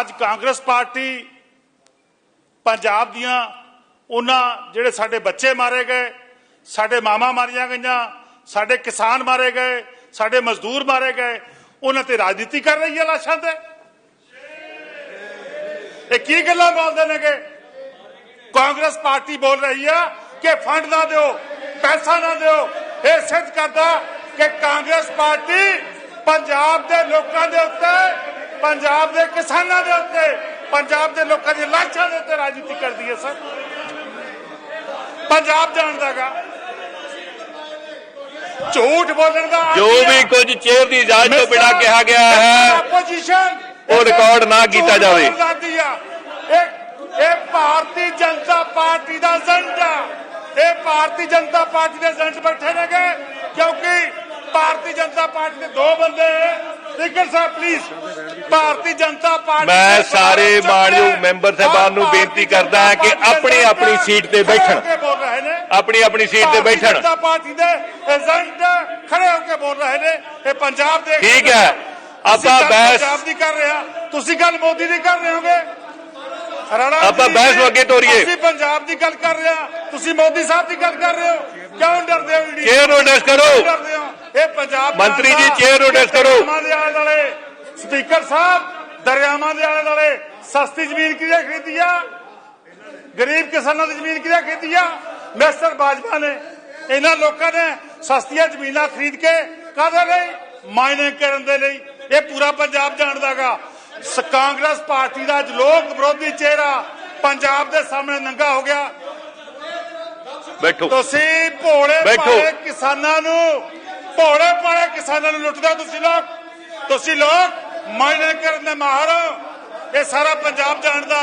ਅੱਜ ਕਾਂਗਰਸ ਪਾਰਟੀ ਪੰਜਾਬ ਦੀਆਂ ਉਹਨਾਂ ਜਿਹੜੇ ਸਾਡੇ ਬੱਚੇ ਮਾਰੇ ਗਏ, ਸਾਡੇ ਮਾਮਾ ਮਾਰੀਆਂ ਗਈਆਂ, ਸਾਡੇ ਕਿਸਾਨ ਮਾਰੇ ਗਏ, ਸਾਡੇ ਮਜ਼ਦੂਰ ਮਾਰੇ ਗਏ, ਉਹਨਾਂ ਤੇ ਰਾਜਨੀਤੀ ਕਰ ਰਹੀ ਹੈ ਲਾਸ਼ਾਂ ਤੇ। ਇਹ ਕੀ ਗੱਲਾਂ ਬੋਲਦੇ ਨੇਗੇ? ਕਾਂਗਰਸ ਪਾਰਟੀ ਬੋਲ ਰਹੀ ਆ ਕਿ ਫੰਡ ਨਾ ਦਿਓ, ਪੈਸਾ ਨਾ ਦਿਓ। ਇਹ ਸਿੱਧ ਕਰਦਾ ਕਿ ਕਾਂਗਰਸ ਪਾਰਟੀ ਪੰਜਾਬ ਦੇ ਲੋਕਾਂ ਦੇ ਉੱਤੇ ਪੰਜਾਬ ਦੇ ਕਿਸਾਨਾਂ ਦੇ ਉੱਤੇ ਪੰਜਾਬ ਦੇ ਲੋਕਾਂ ਦੀ ਲਾਸ਼ਾਂ ਦੇ ਉੱਤੇ ਰਾਜਨੀਤੀ ਕਰਦੀ ਹੈ ਸਰ। ਪੰਜਾਬ ਜਾਣਦਾਗਾ ਝੂਠ ਬੋਲਣ ਦਾ ਜੋ ਵੀ ਕੁਝ ਚੇਅਰ ਦੀ ਇਜਾਜ਼ਤ ਤੋਂ ਬਿਨਾਂ ਕਿਹਾ ਗਿਆ ਹੈ ਆਪੋਜੀਸ਼ਨ ਉਹ ਰਿਕਾਰਡ ਨਾ ਕੀਤਾ ਜਾਵੇ। ਇਹ ਇਹ ਭਾਰਤੀ ਜਨਤਾ ਪਾਰਟੀ ਦਾ ਏਜੰਟ ਆ। ਇਹ ਭਾਰਤੀ ਜਨਤਾ ਪਾਰਟੀ ਦੇ ਏਜੰਟ ਬੈਠੇ ਨੇਗੇ ਕਿਉਂਕਿ ਭਾਰਤੀ ਜਨਤਾ ਪਾਰਟੀ ਦੇ ਦੋ ਬੰਦੇ ਸਪੀਕਰ ਸਾਹਿਬ ਪਲੀਜ਼ ਭਾਰਤੀ ਜਨਤਾ ਪਾਰਟੀ ਮੈਂ ਸਾਰੇ ਮਾਣਯੋਗ ਮੈਂਬਰ ਸਾਹਿਬਾਨ ਨੂੰ ਬੇਨਤੀ ਕਰਦਾ ਹਾਂ ਕਿ ਆਪਣੀ ਆਪਣੀ ਸੀਟ ਤੇ ਬੈਠਣ। ਆਪਣੀ ਆਪਣੀ ਸੀਟ ਤੇ ਬੈਠਣ। ਜਨਤਾ ਪਾਰਟੀ ਦੇ ਏਜੰਟ ਖੜੇ ਹੋ ਕੇ ਬੋਲ ਰਹੇ ਨੇ। ਇਹ ਪੰਜਾਬ ਦੇ ਠੀਕ ਹੈ। ਆਪਾਂ ਬਹਿਸ- ਪੰਜਾਬ ਦੀ ਕਰ ਰਹੇ ਤੁਸੀਂ ਗੱਲ ਮੋਦੀ ਦੀ ਕਰ ਰਹੇ ਹੋਗੇ। ਰਾਣਾ ਆਪਾਂ ਬਹਿਸ ਨੂੰ ਅੱਗੇ ਤੋਰੀਏ। ਅਸੀਂ ਪੰਜਾਬ ਦੀ ਗੱਲ ਕਰ ਰਹੇ ਤੁਸੀਂ ਮੋਦੀ ਸਾਹਿਬ ਦੀ ਗੱਲ ਕਰ ਰਹੇ ਹੋ। ਕਿਉਂ ਡਰਦੇ ਹੋ ਚੇਅਰ ਨੂੰ ਅਡਰੈਸ ਕਰੋ। ਇਹ ਪੰਜਾਬ ਮੰਤਰੀ ਜੀ, ਚੇਅਰ ਨੂੰ ਅਡਰੈਸ ਕਰੋ। ਦੁਆਲੇ ਸਪੀਕਰ ਸਾਹਿਬ ਦਰਿਆਵਾਂ ਦੇ ਆਲੇ ਦੁਆਲੇ ਸਸਤੀ ਜ਼ਮੀਨ ਕਿਹਨੇ ਖਰੀਦੀ ਆ? ਗਰੀਬ ਕਿਸਾਨਾਂ ਦੀ ਜ਼ਮੀਨ ਕਿਹਨੇ ਖਰੀਦੀ ਆ? ਮਿਸਟਰ ਬਾਜਵਾ ਨੇ। ਇਹਨਾਂ ਲੋਕਾਂ ਨੇ ਸਸਤੀਆਂ ਜ਼ਮੀਨਾਂ ਖਰੀਦ ਕੇ ਕਾਹਦੇ ਲਈ? ਮਾਈਨਿੰਗ ਕਰਨ ਦੇ ਲਈ। ਇਹ ਪੂਰਾ ਪੰਜਾਬ ਜਾਣਦਾਗਾ ਕਾਂਗਰਸ ਪਾਰਟੀ ਦਾ ਅੱਜ ਲੋਕ ਵਿਰੋਧੀ ਚਿਹਰਾ ਪੰਜਾਬ ਦੇ ਸਾਹਮਣੇ ਨੰਗਾ ਹੋ ਗਿਆ। ਬੈਠੋ। ਤੁਸੀਂ ਭੋਲੇ। ਭਾਲੇ ਕਿਸਾਨਾਂ ਨੂੰ ਭੋਲੇ ਭਾਲੇ ਕਿਸਾਨਾਂ ਨੂੰ ਲੁੱਟਦੇ ਤੁਸੀਂ ਲੋਕ। ਤੁਸੀਂ ਲੋਕ ਮਾਈਨਿੰਗ ਕਰਨ ਦੇ ਮਾਹਰ ਹੋ। ਇਹ ਸਾਰਾ ਪੰਜਾਬ ਜਾਣਦਾ।